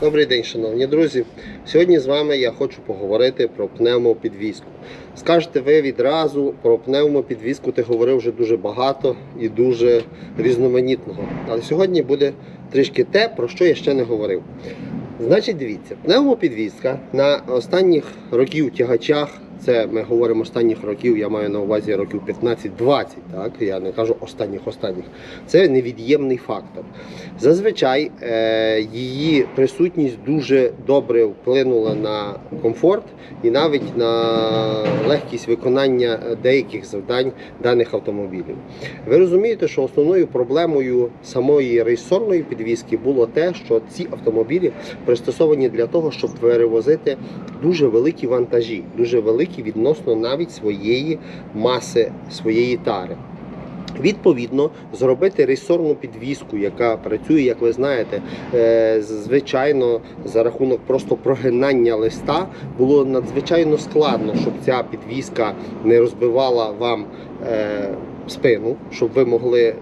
Добрий день, шановні друзі. Сьогодні з вами я хочу поговорити про пневмопідвізку. Скажете ви відразу про пневмопідвізку ти говорив вже дуже багато і дуже різноманітного. Але сьогодні буде трішки те, про що я ще не говорив. Значить, дивіться, пневмопідвізка на останніх років тягачах, це ми говоримо останніх років, я маю на увазі років 15-20, так? Я не кажу останніх останніх. Це невід'ємний фактор. Зазвичай е, її присутність дуже добре вплинула на комфорт і навіть на легкість виконання деяких завдань даних автомобілів. Ви розумієте, що основною проблемою самої рейсорної підвізки було те, що ці автомобілі пристосовані для того, щоб перевозити дуже великі вантажі, дуже великі відносно навіть своєї маси, своєї тари. Відповідно, зробити ресорну підвіску, яка працює, як ви знаєте, е, звичайно, за рахунок просто прогинання листа, було надзвичайно складно, щоб ця підвіска не розбивала вам е, спину, щоб ви могли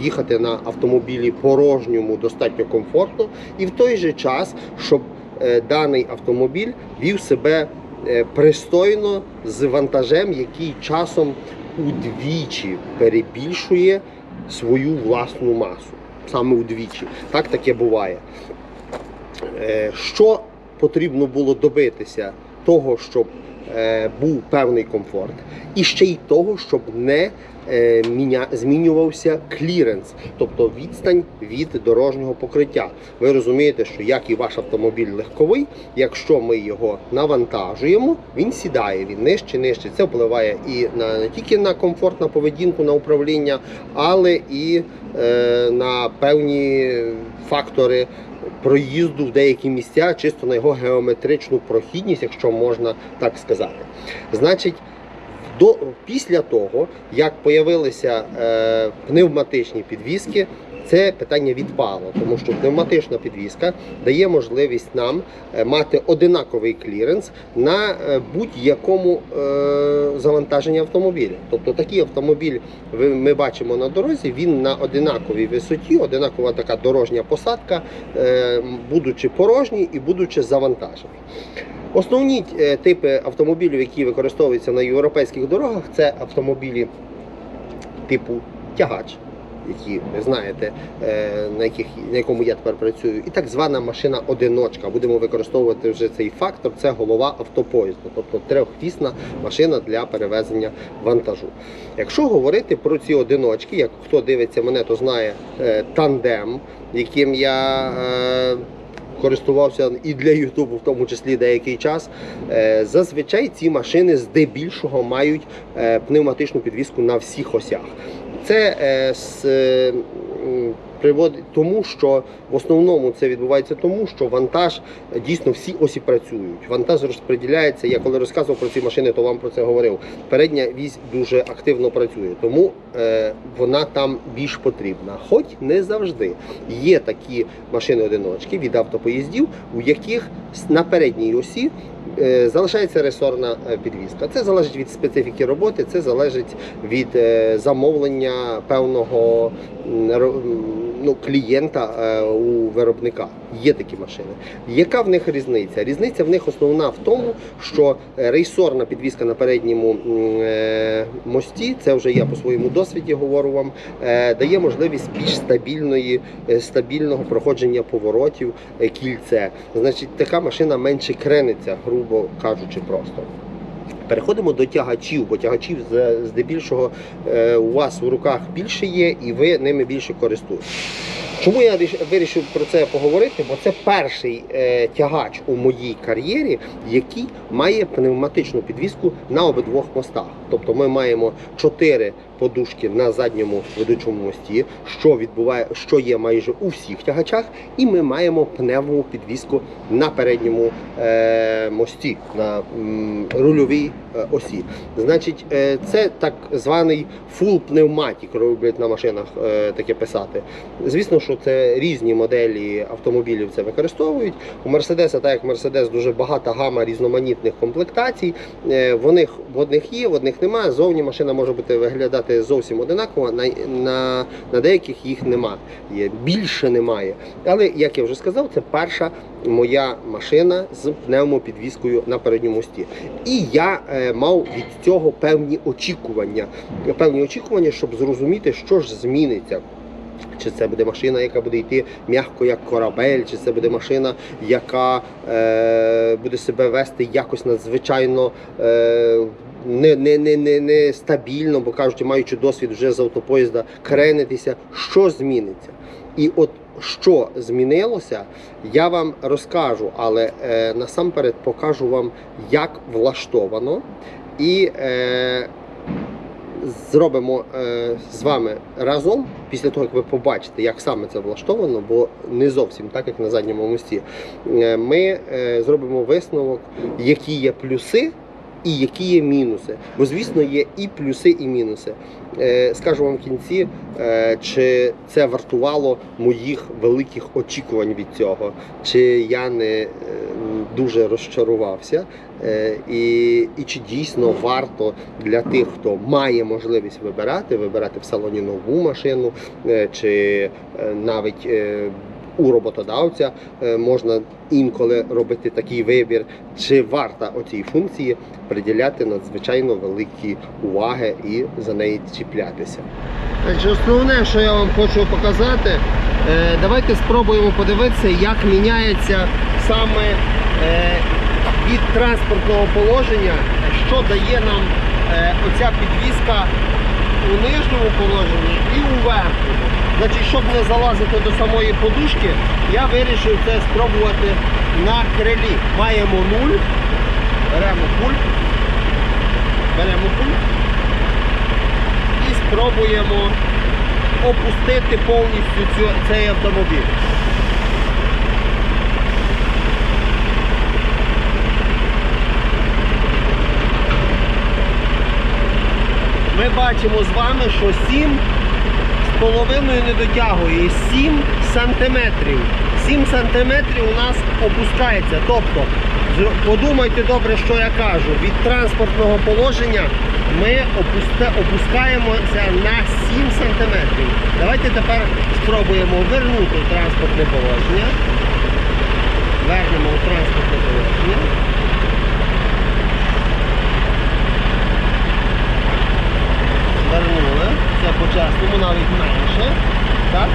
їхати на автомобілі порожньому достатньо комфортно, і в той же час, щоб е, даний автомобіль вів себе пристойно з вантажем, який часом удвічі перебільшує свою власну масу. Саме удвічі. Так таке буває. Е, Що потрібно було добитися того, щоб е, був певний комфорт, і ще й того, щоб не е, змінювався кліренс, тобто відстань від дорожнього покриття. Ви розумієте, що як і ваш автомобіль легковий, якщо ми його навантажуємо, він сідає, він нижче, нижче. Це впливає і на не тільки на комфорт, на поведінку, на управління, але і е, на певні фактори проїзду в деякі місця, чисто на його геометричну прохідність, якщо можна так сказати. Значить, до, після того, як появилися е, пневматичні підвіски, це питання відпало, тому що пневматична підвіска дає можливість нам е, мати одинаковий кліренс на е, будь-якому е, завантаженні автомобіля. Тобто такий автомобіль ми бачимо на дорозі, він на одинаковій висоті, одинакова така дорожня посадка, будучи порожній і будучи завантажений. Основні типи автомобілів, які використовуються на європейських дорогах, це автомобілі типу тягач, які ви знаєте, е, на, яких, на якому я тепер працюю, і так звана машина-одиночка. Будемо використовувати вже цей фактор, це голова автопоїзду, тобто трьохвісна машина для перевезення вантажу. Якщо говорити про ці одиночки, як хто дивиться мене, то знає е, тандем, яким я. Е, Користувався і для Ютубу, в тому числі деякий час. Зазвичай ці машини здебільшого мають пневматичну підвіску на всіх осях. Це е, с- е, приводить тому, що в основному це відбувається тому, що вантаж е, дійсно всі осі працюють. Вантаж розподіляється. Я коли розказував про ці машини, то вам про це говорив. Передня вісь дуже активно працює, тому е, вона там більш потрібна. Хоч не завжди є такі машини-одиночки від автопоїздів, у яких на передній осі залишається ресорна е, підвізка. Це залежить від специфіки роботи, це залежить від е, замовлення певного ну, клієнта е, у виробника. Є такі машини. Яка в них різниця? Різниця в них основна в тому, що е, рейсорна підвізка на передньому е, мості, це вже я по своєму досвіді говорю вам, е, дає можливість більш стабільної, е, стабільного проходження поворотів е, кільце. Значить, така машина менше крениться, грубо кажучи, просто. Переходимо до тягачів, бо тягачів здебільшого е, у вас в руках більше є і ви ними більше користуєтесь. Чому я вирішив про це поговорити? Бо це перший е, тягач у моїй кар'єрі, який має пневматичну підвіску на обидвох мостах. Тобто ми маємо чотири подушки на задньому ведучому мості, що відбуває, що є майже у всіх тягачах, і ми маємо пневмову підвіску на передньому е, мості, на м, рульовій е, осі. Значить, е, це так званий full пневматик, роблять на машинах е, таке писати. Звісно, що це різні моделі автомобілів це використовують. У Мерседеса, так як Мерседес, дуже багата гама різноманітних комплектацій. Е, В одних, в одних є, в одних немає. Зовні машина може бути виглядати зовсім одинаково, на, на, на деяких їх немає. Більше немає. Але як я вже сказав, це перша моя машина з пневмопідвіскою на передньому мості. І я е, мав від цього певні очікування. Певні очікування, щоб зрозуміти, що ж зміниться. Чи це буде машина, яка буде йти м'яко як корабель, чи це буде машина, яка е, буде себе вести якось надзвичайно е, не, не, не, не, не стабільно, бо кажуть, маючи досвід вже з автопоїзда, кренитися, що зміниться. І от що змінилося, я вам розкажу, але е, насамперед покажу вам, як влаштовано. І е, зробимо е, з вами разом, після того, як ви побачите, як саме це влаштовано, бо не зовсім так, як на задньому мості, е, ми е, зробимо висновок, які є плюси. І які є мінуси. Бо, звісно, є і плюси, і мінуси. Скажу вам в кінці, чи це вартувало моїх великих очікувань від цього, чи я не дуже розчарувався, е, і, і чи дійсно варто для тих, хто має можливість вибирати, вибирати в салоні нову машину, е, чи е, навіть у роботодавця е, можна інколи робити такий вибір, чи варта оцій функції приділяти надзвичайно великі уваги і за неї чіплятися. Значить, основне, що я вам хочу показати, е, давайте спробуємо подивитися, як міняється саме е, від транспортного положення, що дає нам оця підвізка у нижньому положенні і у верхньому. Значить, щоб не залазити до самої подушки, я вирішив це спробувати на крилі. Маємо нуль, беремо пульт, беремо пульт і спробуємо опустити повністю цей автомобіль. Ми бачимо з вами, що 7 з половиною не дотягує 7 сантиметрів. 7 сантиметрів у нас опускається. Тобто, подумайте добре, що я кажу. Від транспортного положення ми опускаємося на 7 сантиметрів. Давайте тепер спробуємо вернути транспортне положення. Вернемо у транспортне положення. Вернули. Це по-чесному, навіть менше. Так?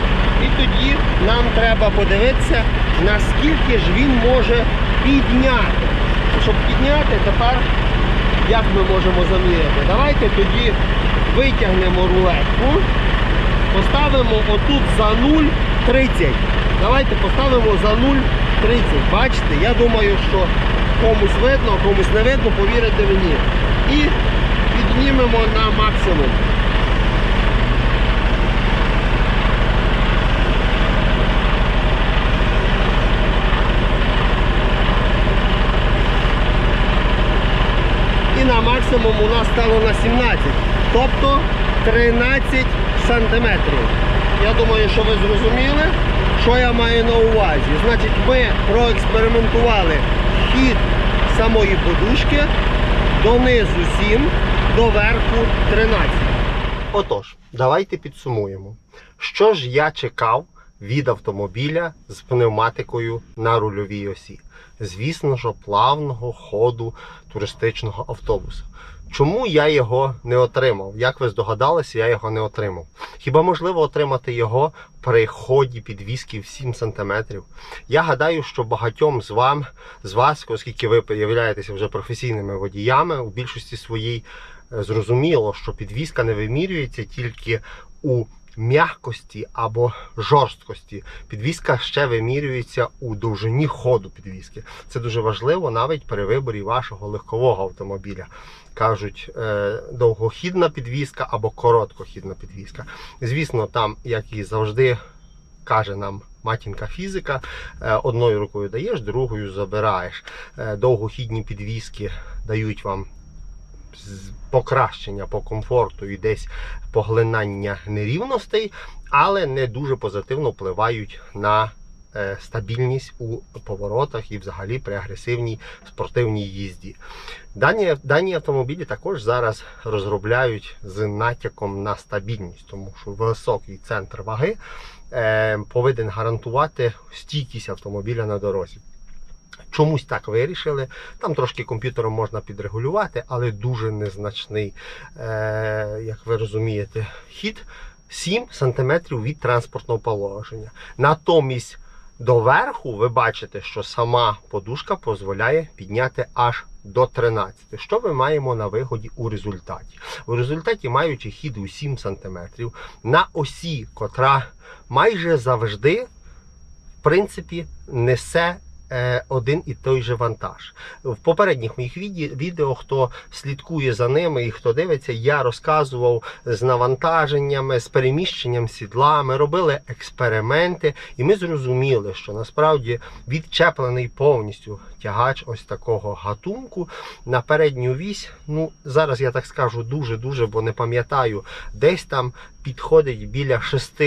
І тоді нам треба подивитися, наскільки ж він може підняти. Щоб підняти, тепер як ми можемо заміряти? Давайте тоді витягнемо рулетку, поставимо отут за 0,30. Давайте поставимо за 0,30. Бачите, я думаю, що комусь видно, комусь не видно, повірите мені. І піднімемо на максимум. І на максимум у нас стало на 17, тобто 13 сантиметрів. Я думаю, що ви зрозуміли, що я маю на увазі. Значить, ми проекспериментували хід самої подушки донизу 7, до верху 13. Отож, давайте підсумуємо. Що ж я чекав від автомобіля з пневматикою на рульовій осі? Звісно ж, плавного ходу туристичного автобуса. Чому я його не отримав? Як ви здогадалися, я його не отримав. Хіба можливо отримати його при ході підвіски в 7 см? Я гадаю, що багатьом з вам, з вас, оскільки ви являєтеся вже професійними водіями, у більшості своїй зрозуміло, що підвіска не вимірюється тільки у м'якості або жорсткості. Підвіска ще вимірюється у довжині ходу підвіски. Це дуже важливо навіть при виборі вашого легкового автомобіля. Кажуть, е, довгохідна підвіска або короткохідна підвіска. Звісно, там, як і завжди, каже нам матінка фізика, е, одною рукою даєш, другою забираєш. Е, Довгохідні підвіски дають вам покращення по комфорту і десь поглинання нерівностей, але не дуже позитивно впливають на е, стабільність у поворотах і взагалі при агресивній спортивній їзді. Дані, дані автомобілі також зараз розробляють з натяком на стабільність, тому що високий центр ваги е, повинен гарантувати стійкість автомобіля на дорозі. Чомусь так вирішили. Там трошки комп'ютером можна підрегулювати, але дуже незначний, е, як ви розумієте, хід 7 см від транспортного положення. Натомість доверху ви бачите, що сама подушка дозволяє підняти аж до 13. Що ми маємо на вигоді у результаті? У результаті, маючи хід у 7 см, на осі, котра майже завжди, в принципі, несе один і той же вантаж. В попередніх моїх відео, хто слідкує за ними і хто дивиться, я розказував з навантаженнями, з переміщенням сідла. Ми робили експерименти, і ми зрозуміли, що насправді відчеплений повністю тягач ось такого гатунку на передню вісь. Ну зараз я так скажу дуже-дуже, бо не пам'ятаю, десь там підходить біля 6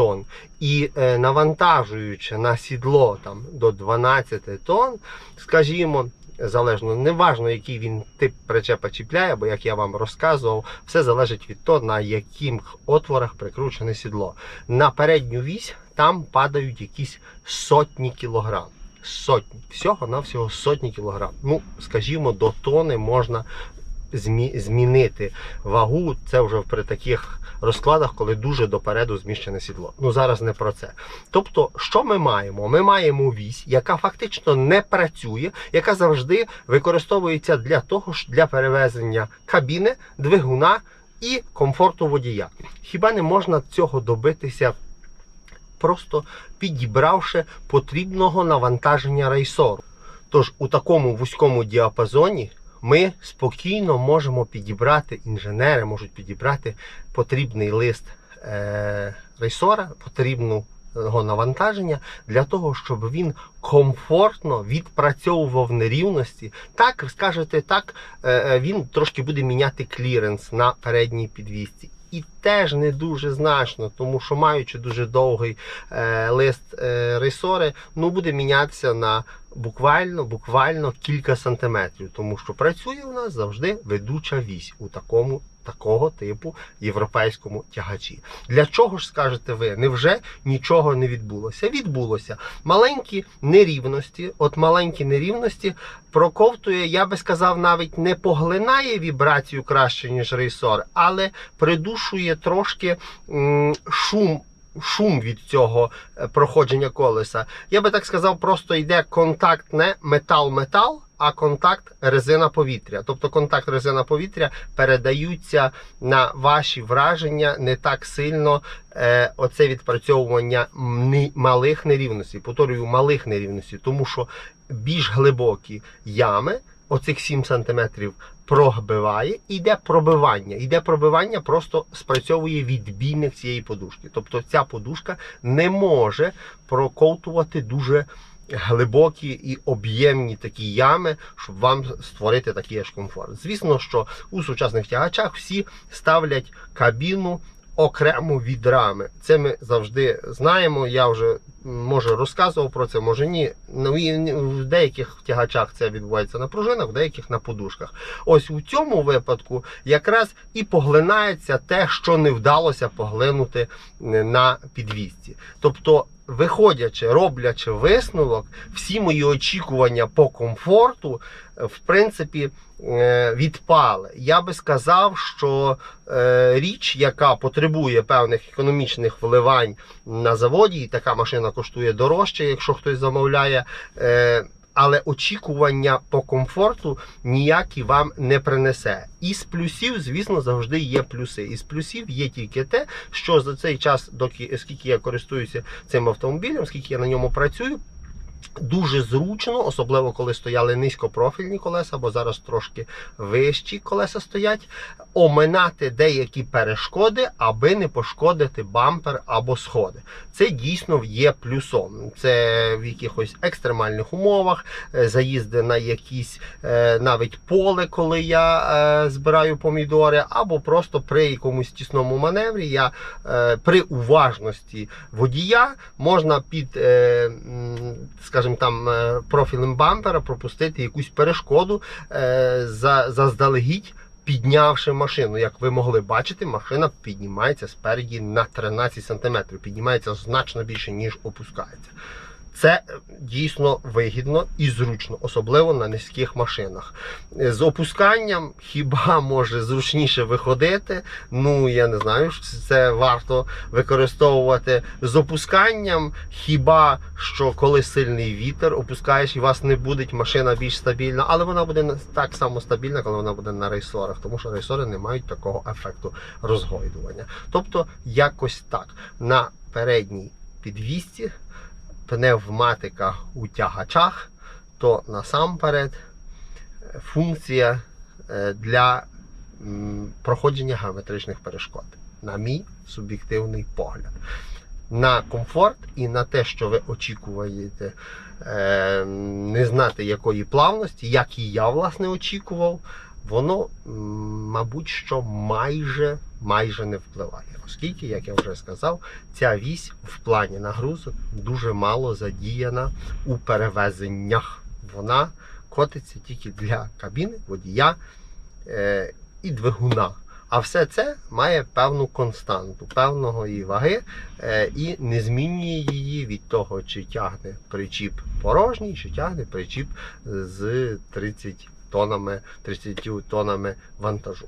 тонн. І е, навантажуючи на сідло там до 12 тонн, скажімо, залежно, неважно, який він тип причепа чіпляє, бо як я вам розказував, все залежить від того, на яких отворах прикручене сідло. На передню вісь там падають якісь сотні кілограм. Сотні, всього на всього сотні кілограм. Ну, скажімо, до тони можна змінити вагу. Це вже при таких розкладах, коли дуже допереду зміщене сідло. Ну зараз не про це. Тобто, що ми маємо? Ми маємо вісь, яка фактично не працює, яка завжди використовується для того ж для перевезення кабіни, двигуна і комфорту водія. Хіба не можна цього добитися? Просто підібравши потрібного навантаження рейсору. Тож у такому вузькому діапазоні ми спокійно можемо підібрати, інженери можуть підібрати потрібний лист е, рейсора, потрібного навантаження для того, щоб він комфортно відпрацьовував нерівності. Так, скажете, так, е, е, він трошки буде міняти кліренс на передній підвісці. І теж не дуже значно, тому що маючи дуже довгий е, лист е, ресори, ну буде мінятися на буквально, буквально кілька сантиметрів, тому що працює у нас завжди ведуча вісь у такому такого типу європейському тягачі. Для чого ж скажете ви? Невже нічого не відбулося? Відбулося маленькі нерівності. От маленькі нерівності проковтує, я би сказав, навіть не поглинає вібрацію краще ніж рейсор, але придушує трошки м, шум. Шум від цього е, проходження колеса. Я би так сказав, просто йде контакт не метал-метал, а контакт резина-повітря. Тобто контакт резина-повітря передаються на ваші враження не так сильно. Е, оце відпрацьовування малих нерівностей. Повторюю, малих нерівностей, тому що більш глибокі ями, оцих 7 см, прогбиває, і йде пробивання. Йде пробивання, просто спрацьовує відбійник цієї подушки. Тобто ця подушка не може проковтувати дуже глибокі і об'ємні такі ями, щоб вам створити такий аж комфорт. Звісно, що у сучасних тягачах всі ставлять кабіну окремо від рами. Це ми завжди знаємо. Я вже може розказував про це, може ні. Ну, В деяких тягачах це відбувається на пружинах, в деяких на подушках. Ось у цьому випадку якраз і поглинається те, що не вдалося поглинути е, на підвісці. Тобто, виходячи, роблячи висновок, всі мої очікування по комфорту, е, в принципі, е, відпали. Я би сказав, що річ, яка потребує певних економічних вливань на заводі, і така машина коштує дорожче, якщо хтось замовляє. е, Але очікування по комфорту ніякі вам не принесе. Із плюсів, звісно, завжди є плюси. Із плюсів є тільки те, що за цей час, доки скільки я користуюся цим автомобілем, скільки я на ньому працюю, Дуже зручно, особливо коли стояли низькопрофільні колеса, бо зараз трошки вищі колеса стоять, оминати деякі перешкоди, аби не пошкодити бампер або сходи. Це дійсно є плюсом. Це в якихось екстремальних умовах, е, заїзди на якісь е, навіть поле, коли я е, збираю помідори, або просто при якомусь тісному маневрі я при уважності водія можна під, скажімо там, е, профілем бампера пропустити якусь перешкоду е, за, заздалегідь. Піднявши машину, як ви могли бачити, машина піднімається спереді на 13 см, піднімається значно більше, ніж опускається. Це е, дійсно вигідно і зручно, особливо на низьких машинах. Е, З опусканням хіба може зручніше виходити. Ну я не знаю, це варто використовувати з опусканням. Хіба що коли сильний вітер опускаєш і вас не буде, машина більш стабільна, але вона буде так само стабільна, коли вона буде на рейсорах, тому що рейсори не мають такого ефекту розгойдування. Тобто, якось так на передній підвісці пневматика у тягачах, то насамперед е, функція е, для проходження геометричних перешкод, на мій суб'єктивний погляд. На комфорт і на те, що ви очікуєте е, не знати якої плавності, як і я власне очікував, воно, мабуть, що майже, майже не впливає. Оскільки, як я вже сказав, ця вісь в плані нагрузок дуже мало задіяна у перевезеннях. Вона котиться тільки для кабіни, водія е, і двигуна. А все це має певну константу, певного її ваги е, і не змінює її від того, чи тягне причіп порожній, чи тягне причіп з 30 тонами, 30 тонами вантажу.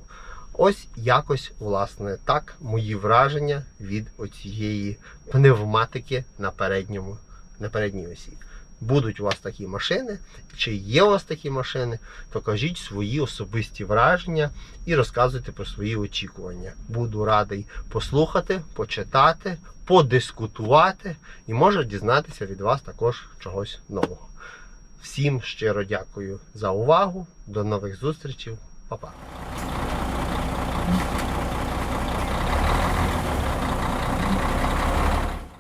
Ось якось, власне, так мої враження від оцієї пневматики на передньому, на передній осі. Будуть у вас такі машини, чи є у вас такі машини, то кажіть свої особисті враження і розказуйте про свої очікування. Буду радий послухати, почитати, подискутувати і може дізнатися від вас також чогось нового. Всім щиро дякую за увагу. До нових зустрічей. Па-па.